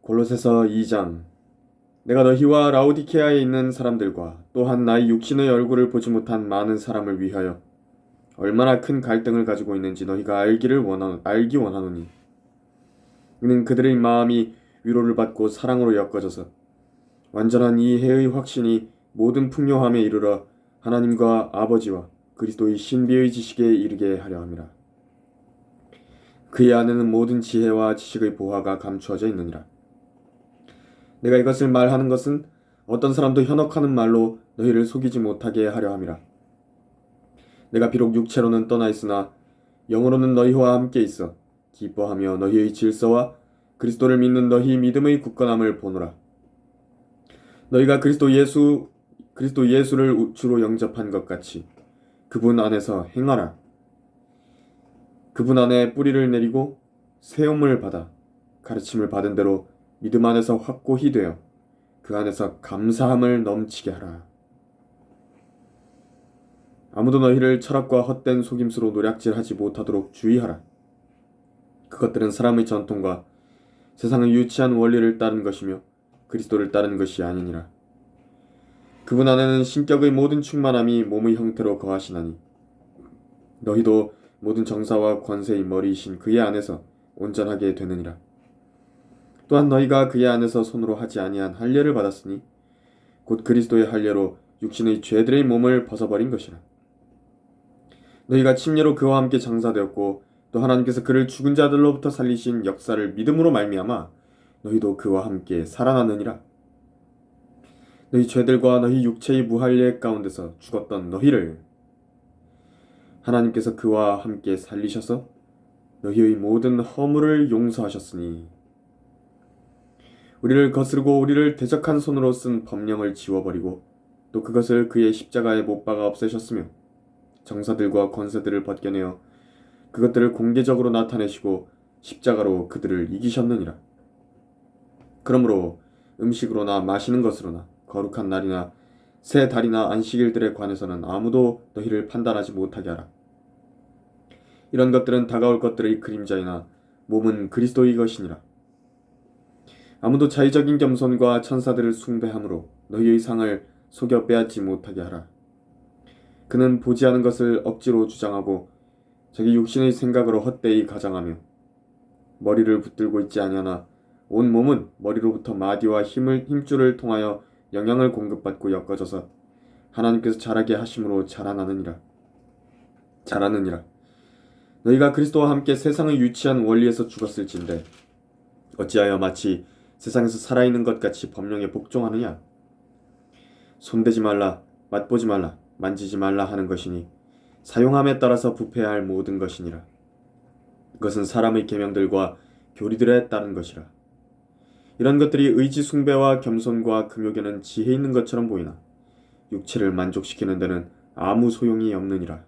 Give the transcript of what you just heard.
골로새서 2장 내가 너희와 라오디케아에 있는 사람들과 또한 나의 육신의 얼굴을 보지 못한 많은 사람을 위하여 얼마나 큰 갈등을 가지고 있는지 너희가 알기를 원하 알기 원하노니 이는 그들의 마음이 위로를 받고 사랑으로 엮어져서 완전한 이 해의 확신이 모든 풍요함에 이르러 하나님과 아버지와 그리스도의 신비의 지식에 이르게 하려 함이라. 그의 안에는 모든 지혜와 지식의 보화가 감추어져 있느니라. 내가 이것을 말하는 것은 어떤 사람도 현혹하는 말로 너희를 속이지 못하게 하려 함이라. 내가 비록 육체로는 떠나 있으나 영으로는 너희와 함께 있어 기뻐하며 너희의 질서와 그리스도를 믿는 너희 믿음의 굳건함을 보노라. 너희가 그리스도 예수 그리스도 예수를 주로 영접한 것 같이 그분 안에서 행하라. 그분 안에 뿌리를 내리고 세움을 받아 가르침을 받은 대로 믿음 안에서 확고히 되어 그 안에서 감사함을 넘치게 하라. 아무도 너희를 철학과 헛된 속임수로 노략질하지 못하도록 주의하라. 그것들은 사람의 전통과 세상의 유치한 원리를 따른 것이며 그리스도를 따른 것이 아니니라. 그분 안에는 신격의 모든 충만함이 몸의 형태로 거하시나니 너희도 모든 정사와 권세의 머리이신 그의 안에서 온전하게 되느니라. 또한 너희가 그의 안에서 손으로 하지 아니한 할례를 받았으니 곧 그리스도의 할례로 육신의 죄들의 몸을 벗어버린 것이라. 너희가 침례로 그와 함께 장사되었고 또 하나님께서 그를 죽은 자들로부터 살리신 역사를 믿음으로 말미암아 너희도 그와 함께 살아나느니라. 너희 죄들과 너희 육체의 무할례 가운데서 죽었던 너희를 하나님께서 그와 함께 살리셔서 너희의 모든 허물을 용서하셨으니 우리를 거스르고 우리를 대적한 손으로 쓴 법령을 지워버리고 또 그것을 그의 십자가에 못 박아 없애셨으며 정사들과 권세들을 벗겨내어 그것들을 공개적으로 나타내시고 십자가로 그들을 이기셨느니라. 그러므로 음식으로나 마시는 것으로나 거룩한 날이나 새 달이나 안식일들에 관해서는 아무도 너희를 판단하지 못하게 하라. 이런 것들은 다가올 것들의 그림자이나 몸은 그리스도의 것이니라. 아무도 자의적인 겸손과 천사들을 숭배함으로 너희의 상을 속여 빼앗지 못하게 하라. 그는 보지 않은 것을 억지로 주장하고 자기 육신의 생각으로 헛되이 가장하며 머리를 붙들고 있지 아니하나 온 몸은 머리로부터 마디와 힘을 힘줄을 통하여 영향을 공급받고 엮어져서 하나님께서 자라게 하심으로 자라나느니라. 자라느니라. 너희가 그리스도와 함께 세상의 유치한 원리에서 죽었을진데 어찌하여 마치 세상에서 살아있는 것 같이 법령에 복종하느냐? 손대지 말라, 맛보지 말라, 만지지 말라 하는 것이니 사용함에 따라서 부패할 모든 것이니라. 그것은 사람의 계명들과 교리들에 따른 것이라. 이런 것들이 의지 숭배와 겸손과 금욕에는 지혜 있는 것처럼 보이나 육체를 만족시키는 데는 아무 소용이 없느니라.